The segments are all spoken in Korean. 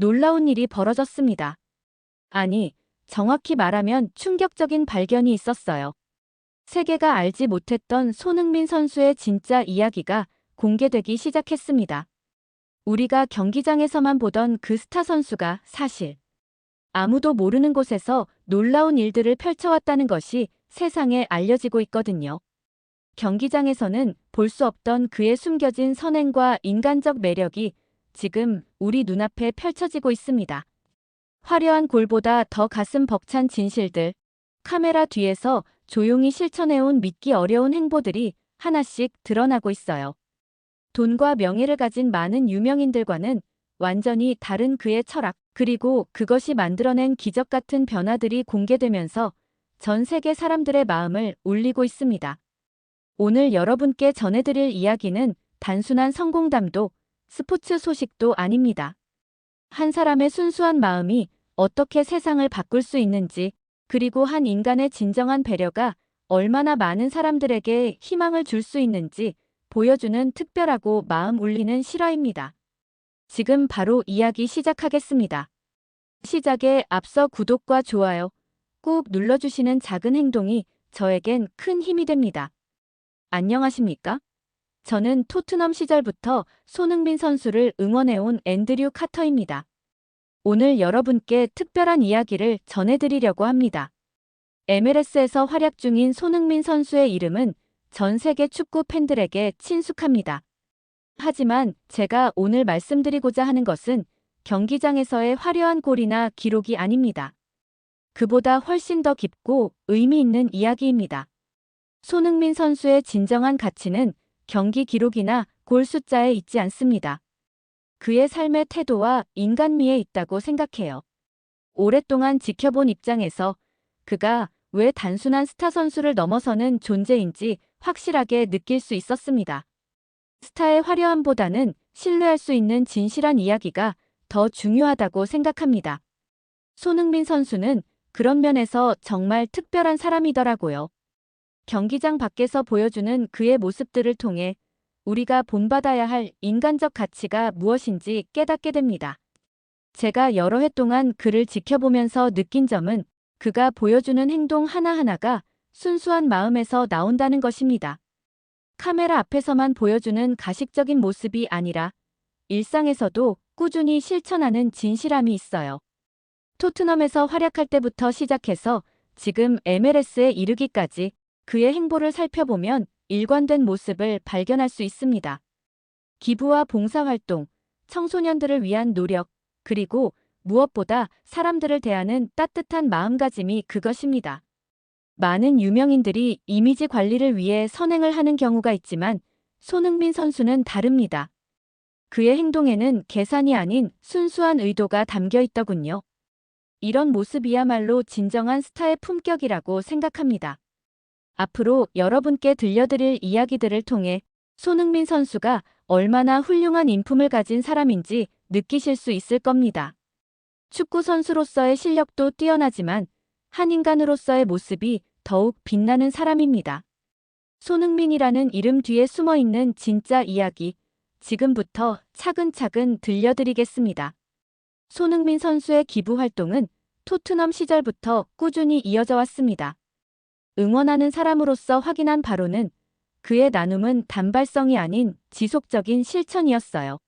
놀라운 일이 벌어졌습니다. 아니, 정확히 말하면 충격적인 발견이 있었어요. 세계가 알지 못했던 손흥민 선수의 진짜 이야기가 공개되기 시작했습니다. 우리가 경기장에서만 보던 그 스타 선수가 사실 아무도 모르는 곳에서 놀라운 일들을 펼쳐왔다는 것이 세상에 알려지고 있거든요. 경기장에서는 볼 수 없던 그의 숨겨진 선행과 인간적 매력이 지금 우리 눈앞에 펼쳐지고 있습니다. 화려한 골보다 더 가슴 벅찬 진실들, 카메라 뒤에서 조용히 실천해온 믿기 어려운 행보들이 하나씩 드러나고 있어요. 돈과 명예를 가진 많은 유명인들과는 완전히 다른 그의 철학, 그리고 그것이 만들어낸 기적 같은 변화들이 공개되면서 전 세계 사람들의 마음을 울리고 있습니다. 오늘 여러분께 전해드릴 이야기는 단순한 성공담도 스포츠 소식도 아닙니다. 한 사람의 순수한 마음이 어떻게 세상을 바꿀 수 있는지, 그리고 한 인간의 진정한 배려가 얼마나 많은 사람들에게 희망을 줄 수 있는지 보여주는 특별하고 마음 울리는 실화입니다. 지금 바로 이야기 시작하겠습니다. 시작에 앞서 구독과 좋아요 꾹 눌러주시는 작은 행동이 저에겐 큰 힘이 됩니다. 안녕하십니까? 저는 토트넘 시절부터 손흥민 선수를 응원해온 앤드류 카터입니다. 오늘 여러분께 특별한 이야기를 전해드리려고 합니다. MLS에서 활약 중인 손흥민 선수의 이름은 전 세계 축구 팬들에게 친숙합니다. 하지만 제가 오늘 말씀드리고자 하는 것은 경기장에서의 화려한 골이나 기록이 아닙니다. 그보다 훨씬 더 깊고 의미 있는 이야기입니다. 손흥민 선수의 진정한 가치는 경기 기록이나 골 숫자에 있지 않습니다. 그의 삶의 태도와 인간미에 있다고 생각해요. 오랫동안 지켜본 입장에서 그가 왜 단순한 스타 선수를 넘어서는 존재인지 확실하게 느낄 수 있었습니다. 스타의 화려함보다는 신뢰할 수 있는 진실한 이야기가 더 중요하다고 생각합니다. 손흥민 선수는 그런 면에서 정말 특별한 사람이더라고요. 경기장 밖에서 보여주는 그의 모습들을 통해 우리가 본받아야 할 인간적 가치가 무엇인지 깨닫게 됩니다. 제가 여러 해 동안 그를 지켜보면서 느낀 점은 그가 보여주는 행동 하나하나가 순수한 마음에서 나온다는 것입니다. 카메라 앞에서만 보여주는 가식적인 모습이 아니라 일상에서도 꾸준히 실천하는 진실함이 있어요. 토트넘에서 활약할 때부터 시작해서 지금 MLS에 이르기까지 그의 행보를 살펴보면 일관된 모습을 발견할 수 있습니다. 기부와 봉사활동, 청소년들을 위한 노력, 그리고 무엇보다 사람들을 대하는 따뜻한 마음가짐이 그것입니다. 많은 유명인들이 이미지 관리를 위해 선행을 하는 경우가 있지만 손흥민 선수는 다릅니다. 그의 행동에는 계산이 아닌 순수한 의도가 담겨 있더군요. 이런 모습이야말로 진정한 스타의 품격이라고 생각합니다. 앞으로 여러분께 들려드릴 이야기들을 통해 손흥민 선수가 얼마나 훌륭한 인품을 가진 사람인지 느끼실 수 있을 겁니다. 축구 선수로서의 실력도 뛰어나지만 한 인간으로서의 모습이 더욱 빛나는 사람입니다. 손흥민이라는 이름 뒤에 숨어 있는 진짜 이야기, 지금부터 차근차근 들려드리겠습니다. 손흥민 선수의 기부 활동은 토트넘 시절부터 꾸준히 이어져 왔습니다. 응원하는 사람으로서 확인한 바로는 그의 나눔은 단발성이 아닌 지속적인 실천이었어요.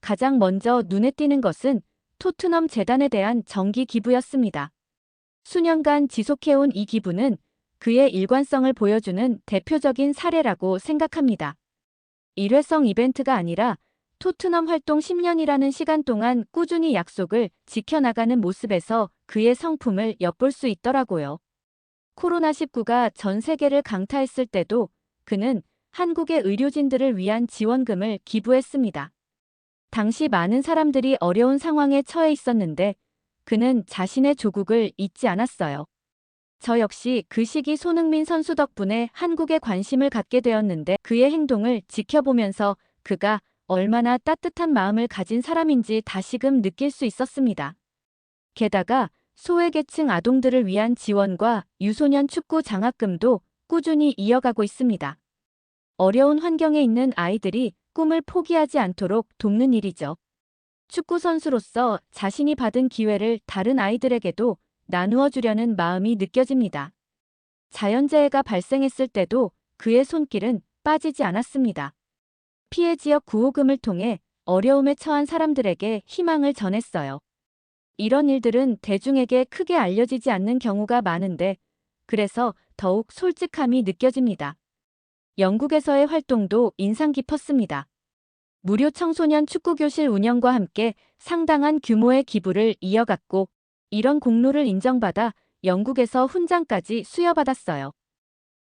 가장 먼저 눈에 띄는 것은 토트넘 재단에 대한 정기 기부였습니다. 수년간 지속해온 이 기부는 그의 일관성을 보여주는 대표적인 사례라고 생각합니다. 일회성 이벤트가 아니라 토트넘 활동 10년이라는 시간 동안 꾸준히 약속을 지켜나가는 모습에서 그의 성품을 엿볼 수 있더라고요. 코로나19가 전 세계를 강타했을 때도 그는 한국의 의료진들을 위한 지원금을 기부했습니다. 당시 많은 사람들이 어려운 상황에 처해 있었는데 그는 자신의 조국을 잊지 않았어요. 저 역시 그 시기 손흥민 선수 덕분에 한국에 관심을 갖게 되었는데 그의 행동을 지켜보면서 그가 얼마나 따뜻한 마음을 가진 사람인지 다시금 느낄 수 있었습니다. 게다가 소외계층 아동들을 위한 지원과 유소년 축구 장학금도 꾸준히 이어가고 있습니다. 어려운 환경에 있는 아이들이 꿈을 포기하지 않도록 돕는 일이죠. 축구 선수로서 자신이 받은 기회를 다른 아이들에게도 나누어 주려는 마음이 느껴집니다. 자연재해가 발생했을 때도 그의 손길은 빠지지 않았습니다. 피해 지역 구호금을 통해 어려움에 처한 사람들에게 희망을 전했어요. 이런 일들은 대중에게 크게 알려지지 않는 경우가 많은데 그래서 더욱 솔직함이 느껴집니다. 영국에서의 활동도 인상 깊었습니다. 무료 청소년 축구교실 운영과 함께 상당한 규모의 기부를 이어갔고 이런 공로를 인정받아 영국에서 훈장까지 수여받았어요.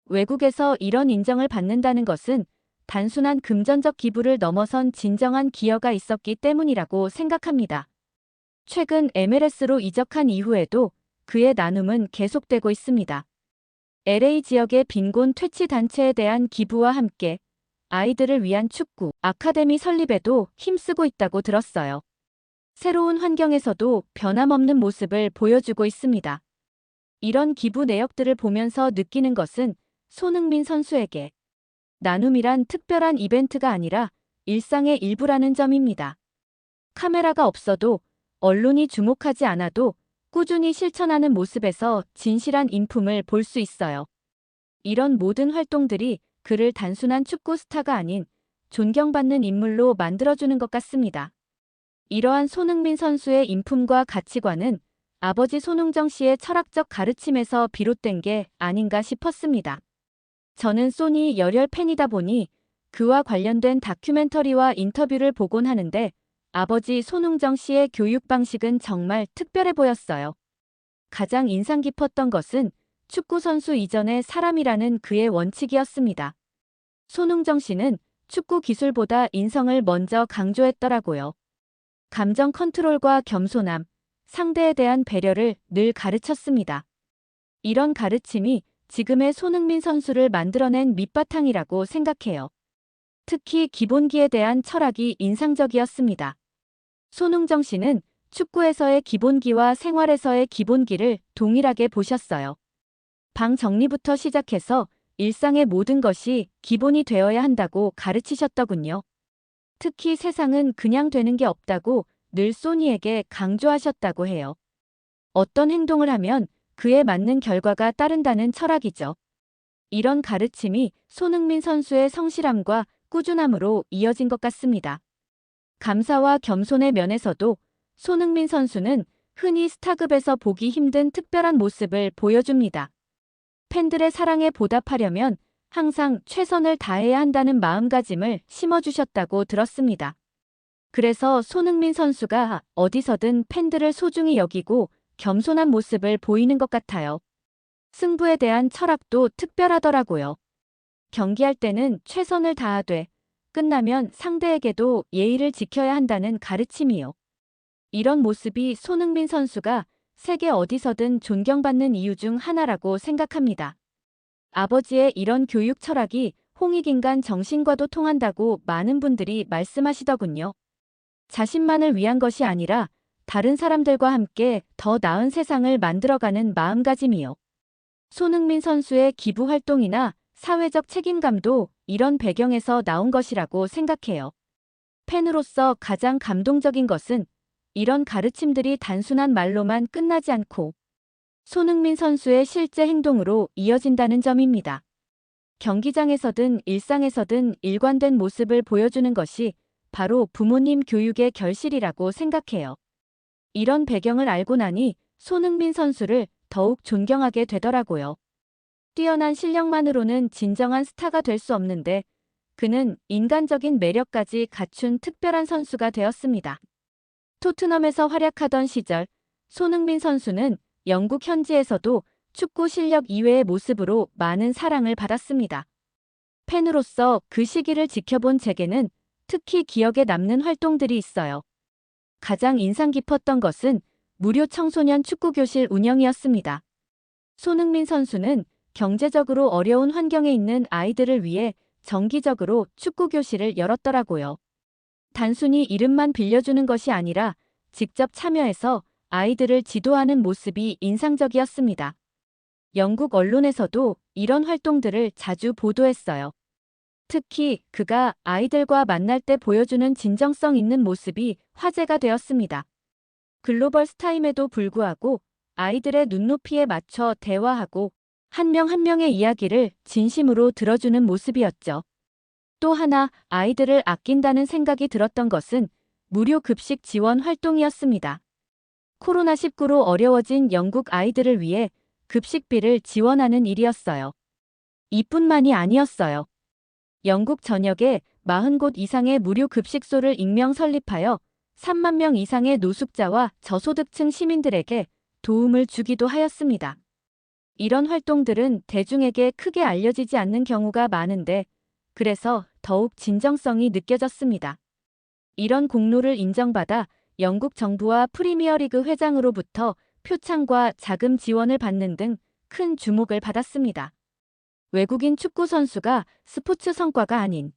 외국에서 이런 인정을 받는다는 것은 단순한 금전적 기부를 넘어선 진정한 기여가 있었기 때문이라고 생각합니다. 최근 MLS로 이적한 이후에도 그의 나눔은 계속되고 있습니다. LA 지역의 빈곤 퇴치 단체에 대한 기부와 함께 아이들을 위한 축구 아카데미 설립에도 힘쓰고 있다고 들었어요. 새로운 환경에서도 변함없는 모습을 보여주고 있습니다. 이런 기부 내역들을 보면서 느끼는 것은 손흥민 선수에게 나눔이란 특별한 이벤트가 아니라 일상의 일부라는 점입니다. 카메라가 없어도 언론이 주목하지 않아도 꾸준히 실천하는 모습에서 진실한 인품을 볼 수 있어요. 이런 모든 활동들이 그를 단순한 축구 스타가 아닌 존경받는 인물로 만들어주는 것 같습니다. 이러한 손흥민 선수의 인품과 가치관은 아버지 손흥정 씨의 철학적 가르침에서 비롯된 게 아닌가 싶었습니다. 저는 소니 열혈 팬이다 보니 그와 관련된 다큐멘터리와 인터뷰를 보곤 하는데 아버지 손흥정 씨의 교육 방식은 정말 특별해 보였어요. 가장 인상 깊었던 것은 축구 선수 이전의 사람이라는 그의 원칙이었습니다. 손흥정 씨는 축구 기술보다 인성을 먼저 강조했더라고요. 감정 컨트롤과 겸손함, 상대에 대한 배려를 늘 가르쳤습니다. 이런 가르침이 지금의 손흥민 선수를 만들어낸 밑바탕이라고 생각해요. 특히 기본기에 대한 철학이 인상적이었습니다. 손흥정 씨는 축구에서의 기본기와 생활에서의 기본기를 동일하게 보셨어요. 방 정리부터 시작해서 일상의 모든 것이 기본이 되어야 한다고 가르치셨더군요. 특히 세상은 그냥 되는 게 없다고 늘 소니에게 강조하셨다고 해요. 어떤 행동을 하면 그에 맞는 결과가 따른다는 철학이죠. 이런 가르침이 손흥민 선수의 성실함과 꾸준함으로 이어진 것 같습니다. 감사와 겸손의 면에서도 손흥민 선수는 흔히 스타급에서 보기 힘든 특별한 모습을 보여줍니다. 팬들의 사랑에 보답하려면 항상 최선을 다해야 한다는 마음가짐을 심어주셨다고 들었습니다. 그래서 손흥민 선수가 어디서든 팬들을 소중히 여기고 겸손한 모습을 보이는 것 같아요. 승부에 대한 철학도 특별하더라고요. 경기할 때는 최선을 다하되 끝나면 상대에게도 예의를 지켜야 한다는 가르침이요. 이런 모습이 손흥민 선수가 세계 어디서든 존경받는 이유 중 하나라고 생각합니다. 아버지의 이런 교육 철학이 홍익인간 정신과도 통한다고 많은 분들이 말씀하시더군요. 자신만을 위한 것이 아니라 다른 사람들과 함께 더 나은 세상을 만들어가는 마음가짐이요. 손흥민 선수의 기부 활동이나 사회적 책임감도 이런 배경에서 나온 것이라고 생각해요. 팬으로서 가장 감동적인 것은 이런 가르침들이 단순한 말로만 끝나지 않고 손흥민 선수의 실제 행동으로 이어진다는 점입니다. 경기장에서든 일상에서든 일관된 모습을 보여주는 것이 바로 부모님 교육의 결실이라고 생각해요. 이런 배경을 알고 나니 손흥민 선수를 더욱 존경하게 되더라고요. 뛰어난 실력만으로는 진정한 스타가 될 수 없는데 그는 인간적인 매력까지 갖춘 특별한 선수가 되었습니다. 토트넘에서 활약하던 시절 손흥민 선수는 영국 현지에서도 축구 실력 이외의 모습으로 많은 사랑을 받았습니다. 팬으로서 그 시기를 지켜본 제게는 특히 기억에 남는 활동들이 있어요. 가장 인상 깊었던 것은 무료 청소년 축구교실 운영이었습니다. 손흥민 선수는 경제적으로 어려운 환경에 있는 아이들을 위해 정기적으로 축구교실을 열었더라고요. 단순히 이름만 빌려주는 것이 아니라 직접 참여해서 아이들을 지도하는 모습이 인상적이었습니다. 영국 언론에서도 이런 활동들을 자주 보도했어요. 특히 그가 아이들과 만날 때 보여주는 진정성 있는 모습이 화제가 되었습니다. 글로벌 스타임에도 불구하고 아이들의 눈높이에 맞춰 대화하고 한 명 한 명의 이야기를 진심으로 들어주는 모습이었죠. 또 하나 아이들을 아낀다는 생각이 들었던 것은 무료 급식 지원 활동이었습니다. 코로나19로 어려워진 영국 아이들을 위해 급식비를 지원하는 일이었어요. 이뿐만이 아니었어요. 영국 전역에 40곳 이상의 무료 급식소를 익명 설립하여 3만 명 이상의 노숙자와 저소득층 시민들에게 도움을 주기도 하였습니다. 이런 활동들은 대중에게 크게 알려지지 않는 경우가 많은데 그래서 더욱 진정성이 느껴졌습니다. 이런 공로를 인정받아 영국 정부와 프리미어리그 회장으로부터 표창과 자금 지원을 받는 등 큰 주목을 받았습니다. 외국인 축구 선수가 스포츠 성과가 아닌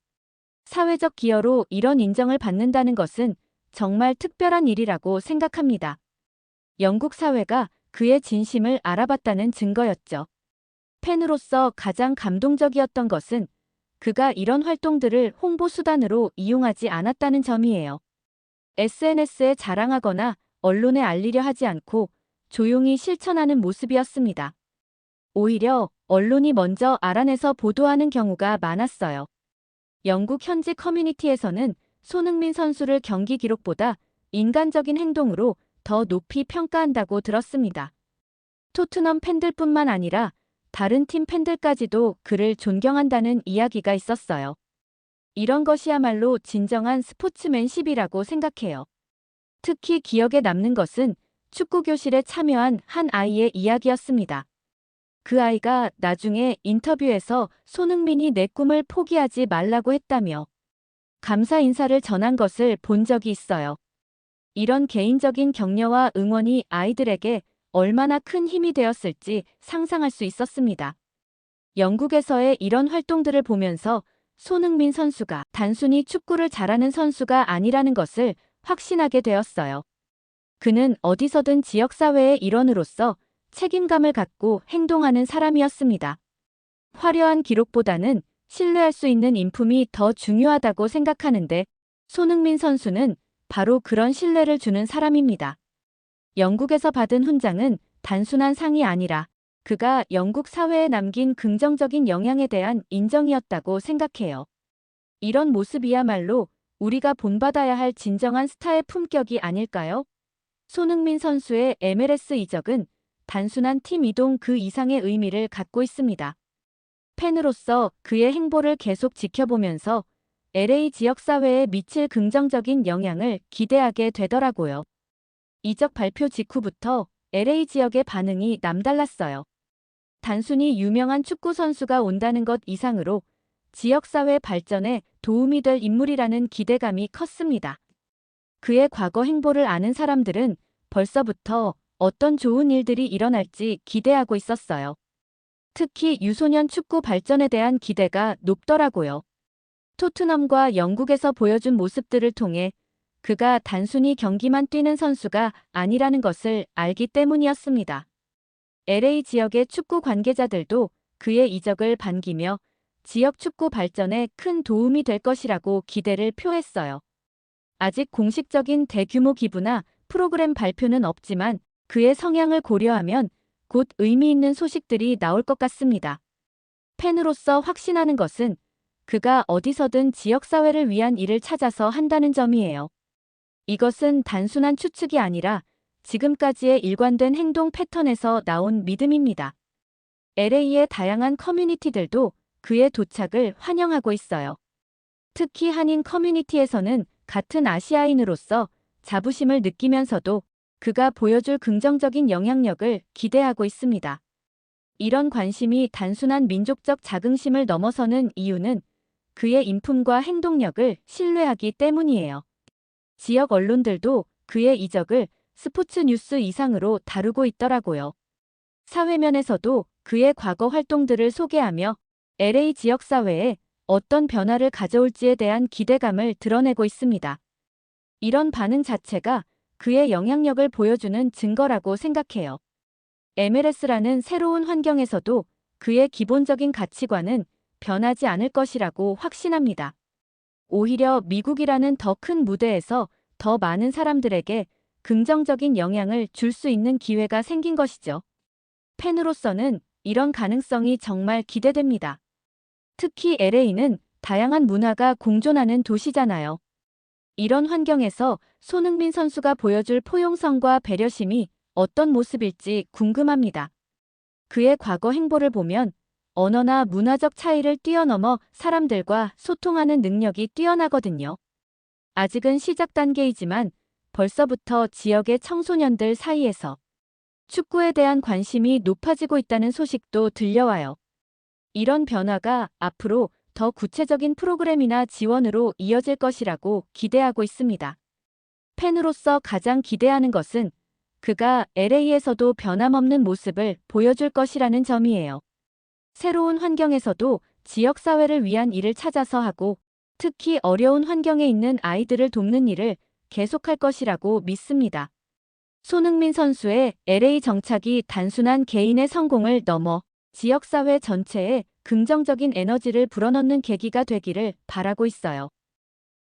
사회적 기여로 이런 인정을 받는다는 것은 정말 특별한 일이라고 생각합니다. 영국 사회가 그의 진심을 알아봤다는 증거였죠. 팬으로서 가장 감동적이었던 것은 그가 이런 활동들을 홍보 수단으로 이용하지 않았다는 점이에요. SNS에 자랑하거나 언론에 알리려 하지 않고 조용히 실천하는 모습이었습니다. 오히려 언론이 먼저 알아내서 보도하는 경우가 많았어요. 영국 현지 커뮤니티에서는 손흥민 선수를 경기 기록보다 인간적인 행동으로 더 높이 평가한다고 들었습니다. 토트넘 팬들뿐만 아니라 다른 팀 팬들까지도 그를 존경한다는 이야기가 있었어요. 이런 것이야말로 진정한 스포츠맨십이라고 생각해요. 특히 기억에 남는 것은 축구 교실에 참여한 한 아이의 이야기였습니다. 그 아이가 나중에 인터뷰에서 손흥민이 내 꿈을 포기하지 말라고 했다며 감사 인사를 전한 것을 본 적이 있어요. 이런 개인적인 격려와 응원이 아이들에게 얼마나 큰 힘이 되었을지 상상할 수 있었습니다. 영국에서의 이런 활동들을 보면서 손흥민 선수가 단순히 축구를 잘하는 선수가 아니라는 것을 확신하게 되었어요. 그는 어디서든 지역사회의 일원으로서 책임감을 갖고 행동하는 사람이었습니다. 화려한 기록보다는 신뢰할 수 있는 인품이 더 중요하다고 생각하는데 손흥민 선수는 바로 그런 신뢰를 주는 사람입니다. 영국에서 받은 훈장은 단순한 상이 아니라 그가 영국 사회에 남긴 긍정적인 영향에 대한 인정이었다고 생각해요. 이런 모습이야말로 우리가 본받아야 할 진정한 스타의 품격이 아닐까요? 손흥민 선수의 MLS 이적은 단순한 팀 이동 그 이상의 의미를 갖고 있습니다. 팬으로서 그의 행보를 계속 지켜보면서 LA 지역사회에 미칠 긍정적인 영향을 기대하게 되더라고요. 이적 발표 직후부터 LA 지역의 반응이 남달랐어요. 단순히 유명한 축구 선수가 온다는 것 이상으로 지역사회 발전에 도움이 될 인물이라는 기대감이 컸습니다. 그의 과거 행보를 아는 사람들은 벌써부터 어떤 좋은 일들이 일어날지 기대하고 있었어요. 특히 유소년 축구 발전에 대한 기대가 높더라고요. 토트넘과 영국에서 보여준 모습들을 통해 그가 단순히 경기만 뛰는 선수가 아니라는 것을 알기 때문이었습니다. LA 지역의 축구 관계자들도 그의 이적을 반기며 지역 축구 발전에 큰 도움이 될 것이라고 기대를 표했어요. 아직 공식적인 대규모 기부나 프로그램 발표는 없지만 그의 성향을 고려하면 곧 의미 있는 소식들이 나올 것 같습니다. 팬으로서 확신하는 것은 그가 어디서든 지역사회를 위한 일을 찾아서 한다는 점이에요. 이것은 단순한 추측이 아니라 지금까지의 일관된 행동 패턴에서 나온 믿음입니다. LA의 다양한 커뮤니티들도 그의 도착을 환영하고 있어요. 특히 한인 커뮤니티에서는 같은 아시아인으로서 자부심을 느끼면서도 그가 보여줄 긍정적인 영향력을 기대하고 있습니다. 이런 관심이 단순한 민족적 자긍심을 넘어서는 이유는 그의 인품과 행동력을 신뢰하기 때문이에요. 지역 언론들도 그의 이적을 스포츠 뉴스 이상으로 다루고 있더라고요. 사회면에서도 그의 과거 활동들을 소개하며 LA 지역 사회에 어떤 변화를 가져올지에 대한 기대감을 드러내고 있습니다. 이런 반응 자체가 그의 영향력을 보여주는 증거라고 생각해요. MLS라는 새로운 환경에서도 그의 기본적인 가치관은 변하지 않을 것이라고 확신합니다. 오히려 미국이라는 더 큰 무대에서 더 많은 사람들에게 긍정적인 영향을 줄 수 있는 기회가 생긴 것이죠. 팬으로서는 이런 가능성이 정말 기대됩니다. 특히 LA는 다양한 문화가 공존하는 도시잖아요. 이런 환경에서 손흥민 선수가 보여줄 포용성과 배려심이 어떤 모습일지 궁금합니다. 그의 과거 행보를 보면 언어나 문화적 차이를 뛰어넘어 사람들과 소통하는 능력이 뛰어나거든요. 아직은 시작 단계이지만 벌써부터 지역의 청소년들 사이에서 축구에 대한 관심이 높아지고 있다는 소식도 들려와요. 이런 변화가 앞으로 더 구체적인 프로그램이나 지원으로 이어질 것이라고 기대하고 있습니다. 팬으로서 가장 기대하는 것은 그가 LA에서도 변함없는 모습을 보여줄 것이라는 점이에요. 새로운 환경에서도 지역사회를 위한 일을 찾아서 하고 특히 어려운 환경에 있는 아이들을 돕는 일을 계속할 것이라고 믿습니다. 손흥민 선수의 LA 정착이 단순한 개인의 성공을 넘어 지역사회 전체에 긍정적인 에너지를 불어넣는 계기가 되기를 바라고 있어요.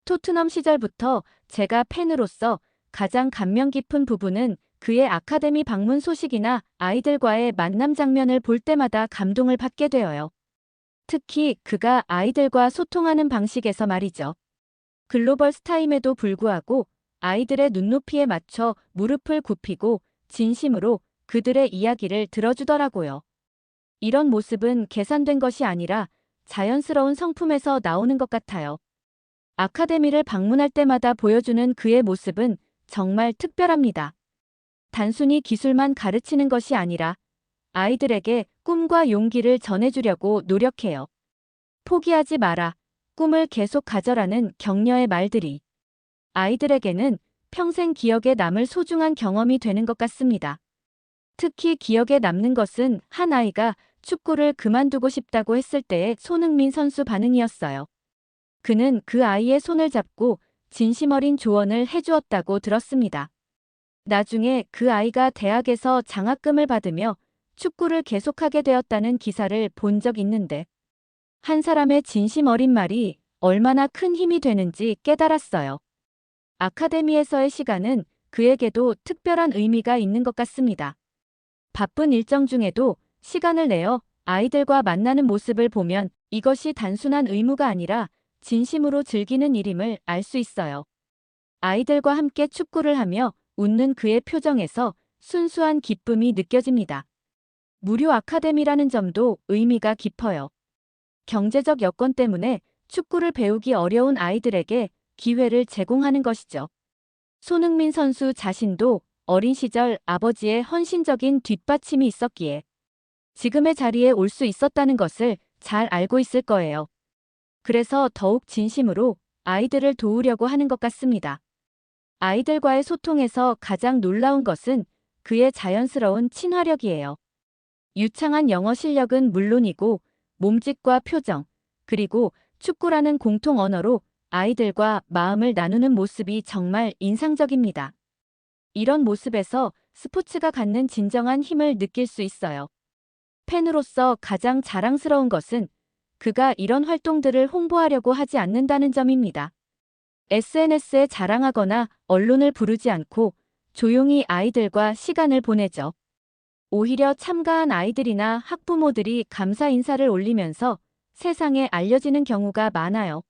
토트넘 시절부터 제가 팬으로서 가장 감명 깊은 부분은 그의 아카데미 방문 소식이나 아이들과의 만남 장면을 볼 때마다 감동을 받게 되어요. 특히 그가 아이들과 소통하는 방식에서 말이죠. 글로벌 스타임에도 불구하고 아이들의 눈높이에 맞춰 무릎을 굽히고 진심으로 그들의 이야기를 들어주더라고요. 이런 모습은 계산된 것이 아니라 자연스러운 성품에서 나오는 것 같아요. 아카데미를 방문할 때마다 보여주는 그의 모습은 정말 특별합니다. 단순히 기술만 가르치는 것이 아니라 아이들에게 꿈과 용기를 전해주려고 노력해요. 포기하지 마라. 꿈을 계속 가져라는 격려의 말들이 아이들에게는 평생 기억에 남을 소중한 경험이 되는 것 같습니다. 특히 기억에 남는 것은 한 아이가 축구를 그만두고 싶다고 했을 때의 손흥민 선수 반응이었어요. 그는 그 아이의 손을 잡고 진심 어린 조언을 해주었다고 들었습니다. 나중에 그 아이가 대학에서 장학금을 받으며 축구를 계속하게 되었다는 기사를 본 적 있는데 한 사람의 진심 어린 말이 얼마나 큰 힘이 되는지 깨달았어요. 아카데미에서의 시간은 그에게도 특별한 의미가 있는 것 같습니다. 바쁜 일정 중에도 시간을 내어 아이들과 만나는 모습을 보면 이것이 단순한 의무가 아니라 진심으로 즐기는 일임을 알 수 있어요. 아이들과 함께 축구를 하며 웃는 그의 표정에서 순수한 기쁨이 느껴집니다. 무료 아카데미라는 점도 의미가 깊어요. 경제적 여건 때문에 축구를 배우기 어려운 아이들에게 기회를 제공하는 것이죠. 손흥민 선수 자신도 어린 시절 아버지의 헌신적인 뒷받침이 있었기에 지금의 자리에 올 수 있었다는 것을 잘 알고 있을 거예요. 그래서 더욱 진심으로 아이들을 도우려고 하는 것 같습니다. 아이들과의 소통에서 가장 놀라운 것은 그의 자연스러운 친화력이에요. 유창한 영어 실력은 물론이고 몸짓과 표정, 그리고 축구라는 공통 언어로 아이들과 마음을 나누는 모습이 정말 인상적입니다. 이런 모습에서 스포츠가 갖는 진정한 힘을 느낄 수 있어요. 팬으로서 가장 자랑스러운 것은 그가 이런 활동들을 홍보하려고 하지 않는다는 점입니다. SNS에 자랑하거나 언론을 부르지 않고 조용히 아이들과 시간을 보내죠. 오히려 참가한 아이들이나 학부모들이 감사 인사를 올리면서 세상에 알려지는 경우가 많아요.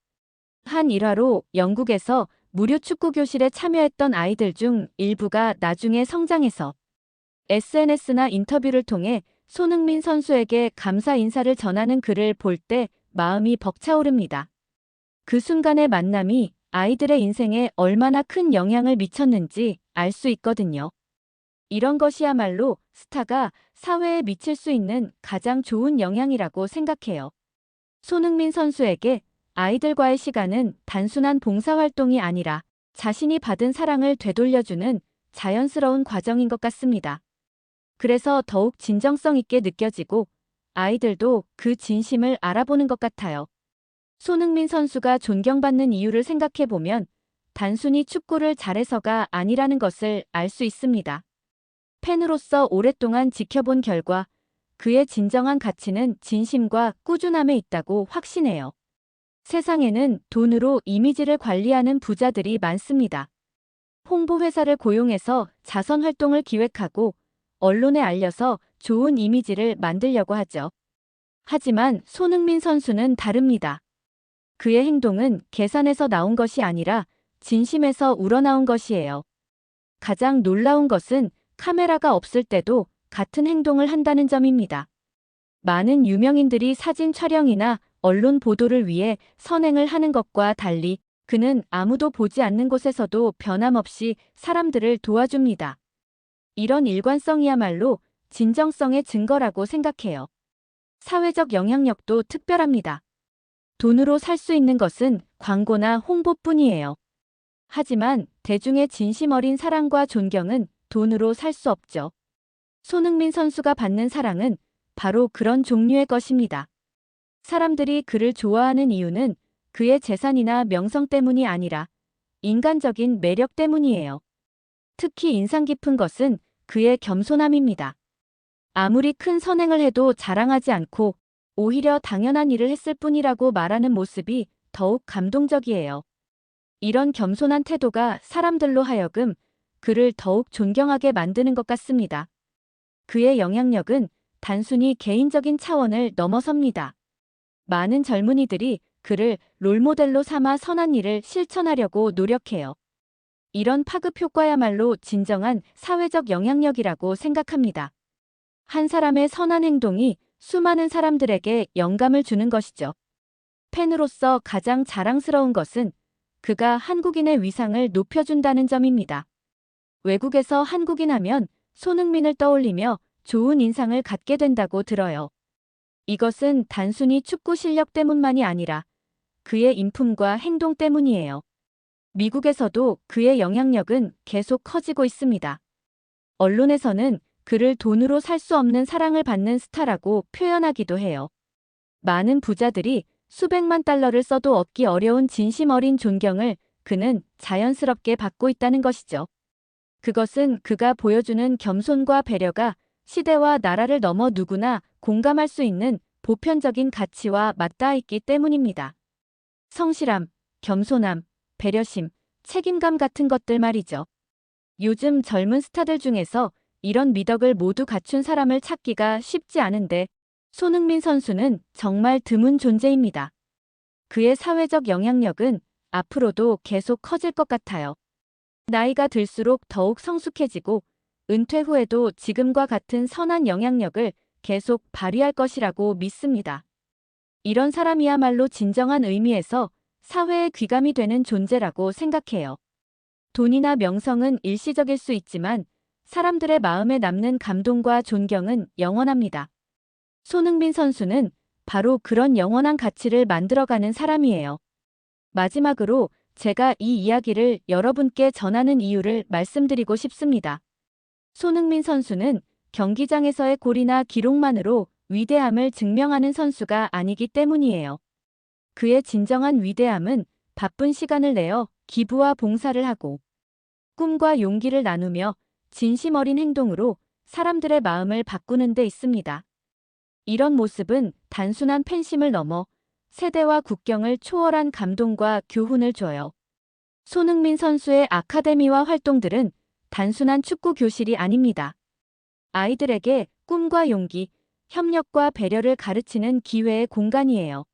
한 일화로 영국에서 무료 축구 교실에 참여했던 아이들 중 일부가 나중에 성장해서 SNS나 인터뷰를 통해 손흥민 선수에게 감사 인사를 전하는 글을 볼 때 마음이 벅차오릅니다. 그 순간의 만남이 아이들의 인생에 얼마나 큰 영향을 미쳤는지 알 수 있거든요. 이런 것이야말로 스타가 사회에 미칠 수 있는 가장 좋은 영향이라고 생각해요. 손흥민 선수에게 아이들과의 시간은 단순한 봉사활동이 아니라 자신이 받은 사랑을 되돌려주는 자연스러운 과정인 것 같습니다. 그래서 더욱 진정성 있게 느껴지고 아이들도 그 진심을 알아보는 것 같아요. 손흥민 선수가 존경받는 이유를 생각해보면 단순히 축구를 잘해서가 아니라는 것을 알 수 있습니다. 팬으로서 오랫동안 지켜본 결과 그의 진정한 가치는 진심과 꾸준함에 있다고 확신해요. 세상에는 돈으로 이미지를 관리하는 부자들이 많습니다. 홍보회사를 고용해서 자선 활동을 기획하고 언론에 알려서 좋은 이미지를 만들려고 하죠. 하지만 손흥민 선수는 다릅니다. 그의 행동은 계산에서 나온 것이 아니라 진심에서 우러나온 것이에요. 가장 놀라운 것은 카메라가 없을 때도 같은 행동을 한다는 점입니다. 많은 유명인들이 사진 촬영이나 언론 보도를 위해 선행을 하는 것과 달리 그는 아무도 보지 않는 곳에서도 변함없이 사람들을 도와줍니다. 이런 일관성이야말로 진정성의 증거라고 생각해요. 사회적 영향력도 특별합니다. 돈으로 살 수 있는 것은 광고나 홍보뿐이에요. 하지만 대중의 진심 어린 사랑과 존경은 돈으로 살 수 없죠. 손흥민 선수가 받는 사랑은 바로 그런 종류의 것입니다. 사람들이 그를 좋아하는 이유는 그의 재산이나 명성 때문이 아니라 인간적인 매력 때문이에요. 특히 인상 깊은 것은 그의 겸손함입니다. 아무리 큰 선행을 해도 자랑하지 않고 오히려 당연한 일을 했을 뿐이라고 말하는 모습이 더욱 감동적이에요. 이런 겸손한 태도가 사람들로 하여금 그를 더욱 존경하게 만드는 것 같습니다. 그의 영향력은 단순히 개인적인 차원을 넘어섭니다. 많은 젊은이들이 그를 롤모델로 삼아 선한 일을 실천하려고 노력해요. 이런 파급 효과야말로 진정한 사회적 영향력이라고 생각합니다. 한 사람의 선한 행동이 수많은 사람들에게 영감을 주는 것이죠. 팬으로서 가장 자랑스러운 것은 그가 한국인의 위상을 높여준다는 점입니다. 외국에서 한국인 하면 손흥민을 떠올리며 좋은 인상을 갖게 된다고 들어요. 이것은 단순히 축구 실력 때문만이 아니라 그의 인품과 행동 때문이에요. 미국에서도 그의 영향력은 계속 커지고 있습니다. 언론에서는 그를 돈으로 살 수 없는 사랑을 받는 스타라고 표현하기도 해요. 많은 부자들이 수백만 달러를 써도 얻기 어려운 진심 어린 존경을 그는 자연스럽게 받고 있다는 것이죠. 그것은 그가 보여주는 겸손과 배려가 시대와 나라를 넘어 누구나 공감할 수 있는 보편적인 가치와 맞닿아 있기 때문입니다. 성실함, 겸손함, 배려심, 책임감 같은 것들 말이죠. 요즘 젊은 스타들 중에서 이런 미덕을 모두 갖춘 사람을 찾기가 쉽지 않은데 손흥민 선수는 정말 드문 존재입니다. 그의 사회적 영향력은 앞으로도 계속 커질 것 같아요. 나이가 들수록 더욱 성숙해지고 은퇴 후에도 지금과 같은 선한 영향력을 계속 발휘할 것이라고 믿습니다. 이런 사람이야말로 진정한 의미에서 사회의 귀감이 되는 존재라고 생각해요. 돈이나 명성은 일시적일 수 있지만 사람들의 마음에 남는 감동과 존경은 영원합니다. 손흥민 선수는 바로 그런 영원한 가치를 만들어가는 사람이에요. 마지막으로 제가 이 이야기를 여러분께 전하는 이유를 말씀드리고 싶습니다. 손흥민 선수는 경기장에서의 골이나 기록만으로 위대함을 증명하는 선수가 아니기 때문이에요. 그의 진정한 위대함은 바쁜 시간을 내어 기부와 봉사를 하고 꿈과 용기를 나누며 진심 어린 행동으로 사람들의 마음을 바꾸는 데 있습니다. 이런 모습은 단순한 팬심을 넘어 세대와 국경을 초월한 감동과 교훈을 줘요. 손흥민 선수의 아카데미와 활동들은 단순한 축구 교실이 아닙니다. 아이들에게 꿈과 용기, 협력과 배려를 가르치는 기회의 공간이에요.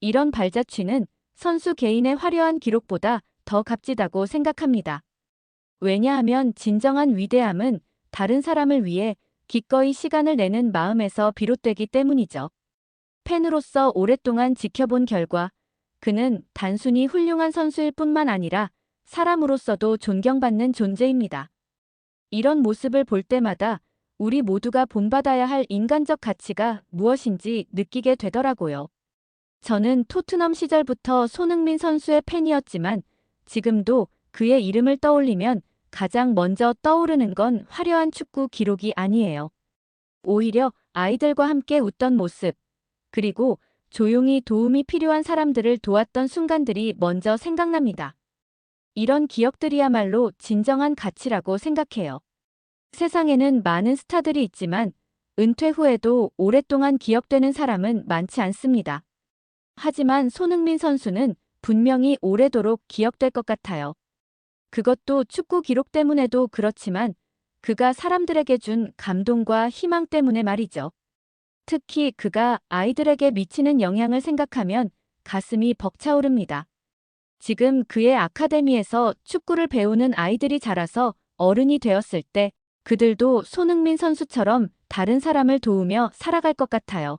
이런 발자취는 선수 개인의 화려한 기록보다 더 값지다고 생각합니다. 왜냐하면 진정한 위대함은 다른 사람을 위해 기꺼이 시간을 내는 마음에서 비롯되기 때문이죠. 팬으로서 오랫동안 지켜본 결과 그는 단순히 훌륭한 선수일 뿐만 아니라 사람으로서도 존경받는 존재입니다. 이런 모습을 볼 때마다 우리 모두가 본받아야 할 인간적 가치가 무엇인지 느끼게 되더라고요. 저는 토트넘 시절부터 손흥민 선수의 팬이었지만 지금도 그의 이름을 떠올리면 가장 먼저 떠오르는 건 화려한 축구 기록이 아니에요. 오히려 아이들과 함께 웃던 모습, 그리고 조용히 도움이 필요한 사람들을 도왔던 순간들이 먼저 생각납니다. 이런 기억들이야말로 진정한 가치라고 생각해요. 세상에는 많은 스타들이 있지만 은퇴 후에도 오랫동안 기억되는 사람은 많지 않습니다. 하지만 손흥민 선수는 분명히 오래도록 기억될 것 같아요. 그것도 축구 기록 때문에도 그렇지만 그가 사람들에게 준 감동과 희망 때문에 말이죠. 특히 그가 아이들에게 미치는 영향을 생각하면 가슴이 벅차오릅니다. 지금 그의 아카데미에서 축구를 배우는 아이들이 자라서 어른이 되었을 때 그들도 손흥민 선수처럼 다른 사람을 도우며 살아갈 것 같아요.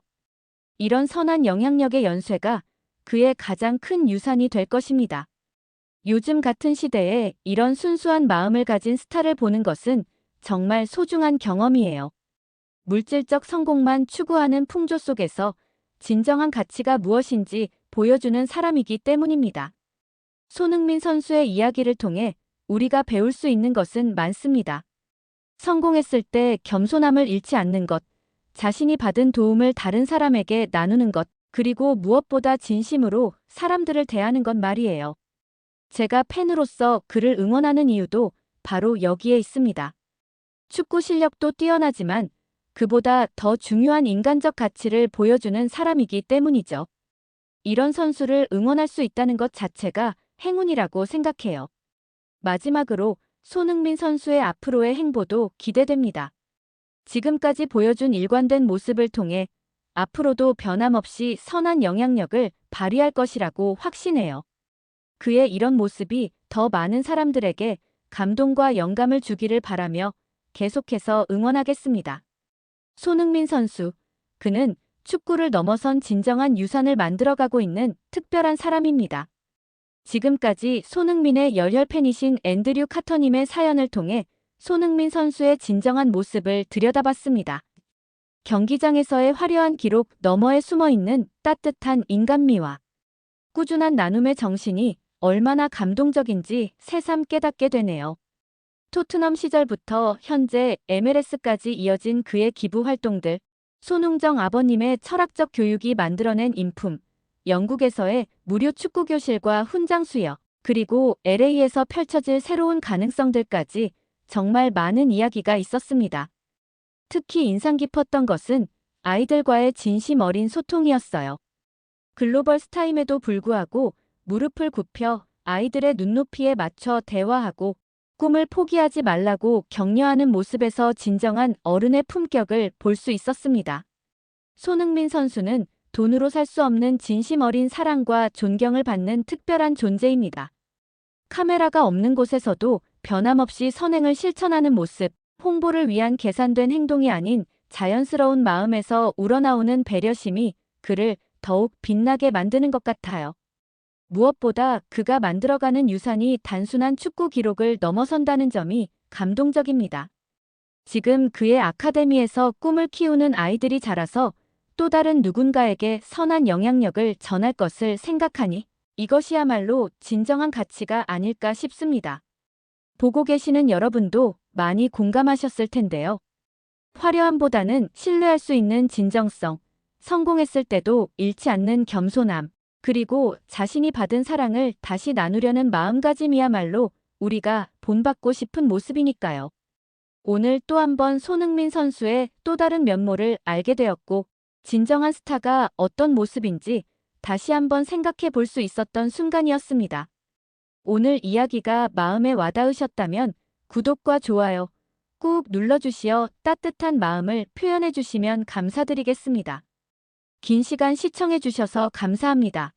이런 선한 영향력의 연쇄가 그의 가장 큰 유산이 될 것입니다. 요즘 같은 시대에 이런 순수한 마음을 가진 스타를 보는 것은 정말 소중한 경험이에요. 물질적 성공만 추구하는 풍조 속에서 진정한 가치가 무엇인지 보여주는 사람이기 때문입니다. 손흥민 선수의 이야기를 통해 우리가 배울 수 있는 것은 많습니다. 성공했을 때 겸손함을 잃지 않는 것, 자신이 받은 도움을 다른 사람에게 나누는 것, 그리고 무엇보다 진심으로 사람들을 대하는 것 말이에요. 제가 팬으로서 그를 응원하는 이유도 바로 여기에 있습니다. 축구 실력도 뛰어나지만 그보다 더 중요한 인간적 가치를 보여주는 사람이기 때문이죠. 이런 선수를 응원할 수 있다는 것 자체가 행운이라고 생각해요. 마지막으로 손흥민 선수의 앞으로의 행보도 기대됩니다. 지금까지 보여준 일관된 모습을 통해 앞으로도 변함없이 선한 영향력을 발휘할 것이라고 확신해요. 그의 이런 모습이 더 많은 사람들에게 감동과 영감을 주기를 바라며 계속해서 응원하겠습니다. 손흥민 선수. 그는 축구를 넘어선 진정한 유산을 만들어가고 있는 특별한 사람입니다. 지금까지 손흥민의 열혈 팬이신 앤드류 카터님의 사연을 통해 손흥민 선수의 진정한 모습을 들여다봤습니다. 경기장에서의 화려한 기록 너머에 숨어 있는 따뜻한 인간미와 꾸준한 나눔의 정신이 얼마나 감동적인지 새삼 깨닫게 되네요. 토트넘 시절부터 현재 MLS까지 이어진 그의 기부 활동들, 손흥정 아버님의 철학적 교육이 만들어낸 인품, 영국에서의 무료 축구 교실과 훈장 수여, 그리고 LA에서 펼쳐질 새로운 가능성들까지 정말 많은 이야기가 있었습니다. 특히 인상 깊었던 것은 아이들과의 진심 어린 소통이었어요. 글로벌 스타임에도 불구하고 무릎을 굽혀 아이들의 눈높이에 맞춰 대화하고 꿈을 포기하지 말라고 격려하는 모습에서 진정한 어른의 품격을 볼 수 있었습니다. 손흥민 선수는 돈으로 살 수 없는 진심 어린 사랑과 존경을 받는 특별한 존재입니다. 카메라가 없는 곳에서도 변함없이 선행을 실천하는 모습, 홍보를 위한 계산된 행동이 아닌 자연스러운 마음에서 우러나오는 배려심이 그를 더욱 빛나게 만드는 것 같아요. 무엇보다 그가 만들어가는 유산이 단순한 축구 기록을 넘어선다는 점이 감동적입니다. 지금 그의 아카데미에서 꿈을 키우는 아이들이 자라서 또 다른 누군가에게 선한 영향력을 전할 것을 생각하니 이것이야말로 진정한 가치가 아닐까 싶습니다. 보고 계시는 여러분도 많이 공감하셨을 텐데요. 화려함보다는 신뢰할 수 있는 진정성, 성공했을 때도 잃지 않는 겸손함, 그리고 자신이 받은 사랑을 다시 나누려는 마음가짐이야말로 우리가 본받고 싶은 모습이니까요. 오늘 또 한 번 손흥민 선수의 또 다른 면모를 알게 되었고, 진정한 스타가 어떤 모습인지 다시 한번 생각해 볼 수 있었던 순간이었습니다. 오늘 이야기가 마음에 와닿으셨다면 구독과 좋아요 꾹 눌러주시어 따뜻한 마음을 표현해 주시면 감사드리겠습니다. 긴 시간 시청해 주셔서 감사합니다.